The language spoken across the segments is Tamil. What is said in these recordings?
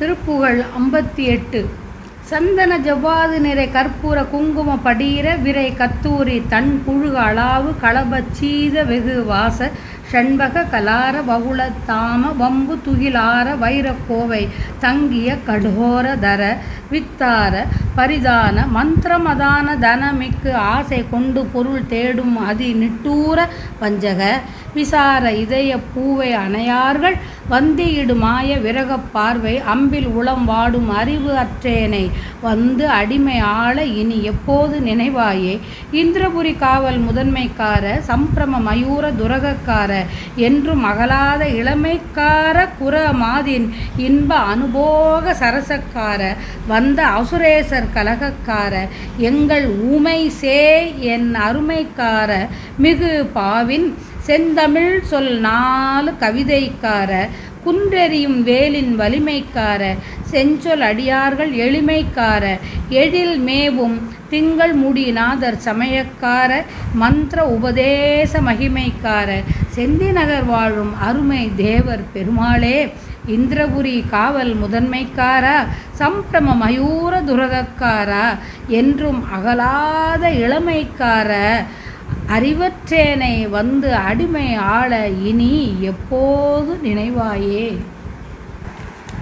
திருப்புகழ் ஐம்பத்தி எட்டு. சந்தன ஜவ்வாது நிறை கற்பூர குங்கும படியிற விரை கத்தூரி தன் புழுக அளாவு களபச்சீத வெகு வாச ஷண்பக கலார வவுள தாம வம்பு துகிலார வைரக்கோவை தங்கிய கடோர தர வித்தார பரிதான மந்திரமதான தனமிக்கு ஆசை கொண்டு பொருள் தேடும் அதி நிட்டூர வஞ்சக விசார இதய பூவை அணையார்கள் வந்தியிடுமாய விரகப் பார்வை அம்பில் உளம் வாடும் அறிவு அற்றேனை வந்து அடிமை ஆள இனி எப்போது நினைவாயே? இந்திரபுரி காவல் முதன்மைக்கார சம்பிரம மயூர துரகக்கார என்றும் அகலாத இளமைக்கார குரமாதின் இன்ப அனுபோக சரசக்கார வந்த அசுரேசர் கலகக்கார எங்கள் ஊமை சே என் அருமைக்கார மிகு பாவின் செந்தமிழ் சொல் நாலு கவிதைக்கார குன்றெறியும் வேலின் வலிமைக்கார செஞ்சொல் அடியார்கள் எளிமைக்கார எழில் மேவும் திங்கள் முடிநாதர் சமயக்கார மந்திர உபதேச மகிமைக்கார செந்திநகர் வாழும் அருமை தேவர் பெருமாளே இந்திரபுரி காவல் முதன்மைக்காரா சம்பிரம மயூர துரகக்காரா என்றும் அகலாத இளமைக்கார அறிவற்றேனை வந்து அடிமை ஆள இனி எப்போது நினைவாயே?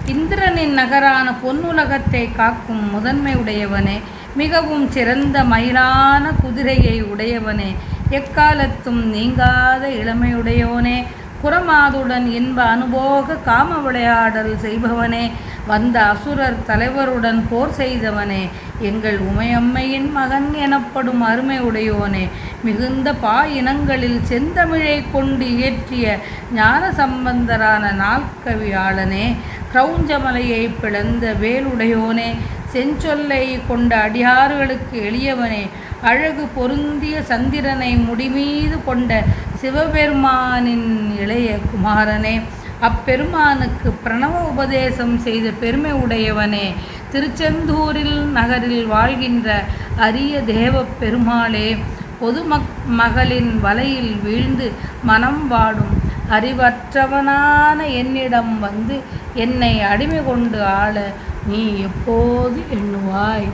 இந்திரனின் நகரான பொன்னுலகத்தை காக்கும் முதன்மை உடையவனே மிகவும் சிறந்த மயிலான குதிரையை உடையவனே எக்காலத்தும் நீங்காத இளமையுடையவனே குரமாதுடன் இன்ப அனுபோக காம விளையாடல் செய்பவனே வந்த அசுரர் தலைவருடன் போர் செய்தவனே எங்கள் உமையம்மையின் மகன் எனப்படும் அருமை உடையோனே மிகுந்த பா இனங்களில் செந்தமிழை கொண்டு இயற்றிய ஞான சம்பந்தரான நாற்கவியாளனே கிரௌஞ்சமலையை பிளந்த வேலுடையோனே செஞ்சொல்லை கொண்ட அடியார்களுக்கு எளியவனே அழகு பொருந்திய சந்திரனை முடிமீது கொண்ட சிவபெருமானின் இளைய குமாரனே அப்பெருமானுக்கு பிரணவ உபதேசம் செய்த பெருமை உடையவனே திருச்செந்தூரில் நகரில் வாழ்கின்ற அரிய தேவ பெருமாளே பொதுமக் மகளின் வலையில் வீழ்ந்து மனம் வாடும் அறிவற்றவனான என்னிடம் வந்து என்னை அடிமை கொண்டு ஆள நீ எப்போது எண்ணுவாய்?